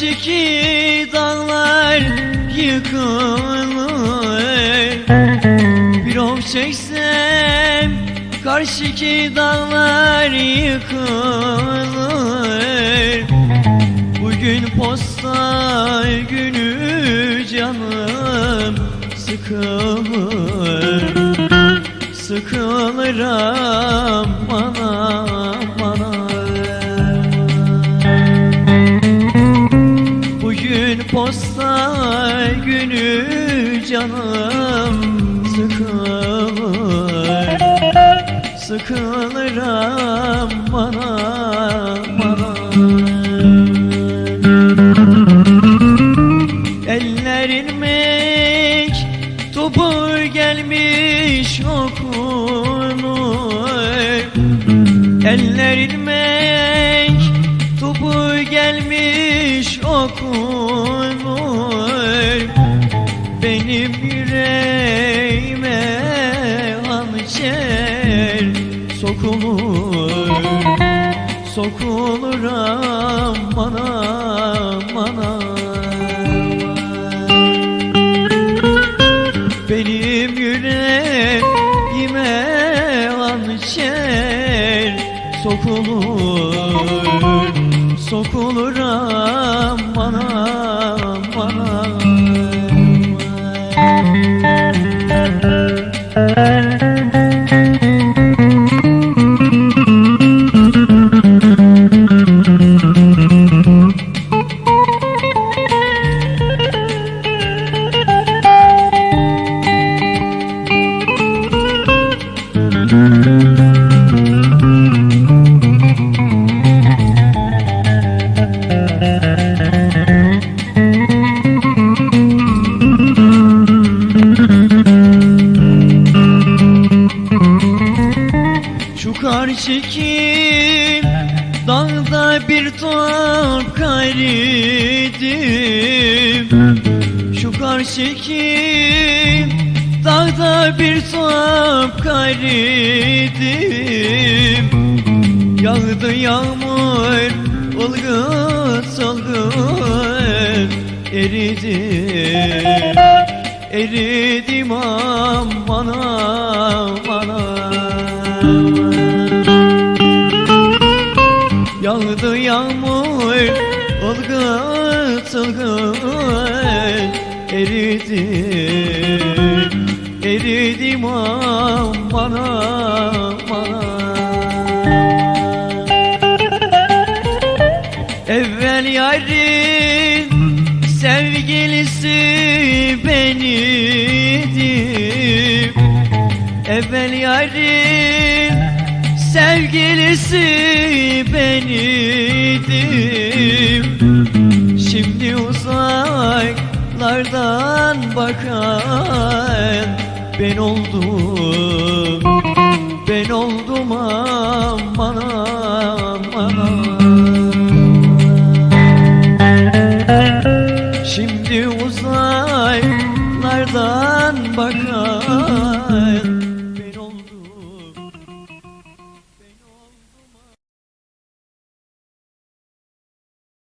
Çeki dağlar yıkılır. Bir of çeksem Karşıki dağlar yıkılır. Bugün posta günü canım Sıkılır. Sıkılır aman canım sıkılır. Sıkılırım bana bana. Ellerin mektubu gelmiş okunur. Ellerin mektubu gelmiş okunur Benim yüreğime hançer sokulur Sokuluram bana bana benim yüreğime hançer sokulur Sokuluram bana bana Karşıki dağda bir top kayredim Şu karşıki dağda bir top kayredim Yağdı yağmur ılgıt ılgıt eridim Eridim aman aman Yağdı ılgıt Eridim Eridim aman aman Evvel yarın sevgilisi beniydim Evvel yarın sevgilisi beniydim uzaklardan bakan ben oldum Ben oldum aman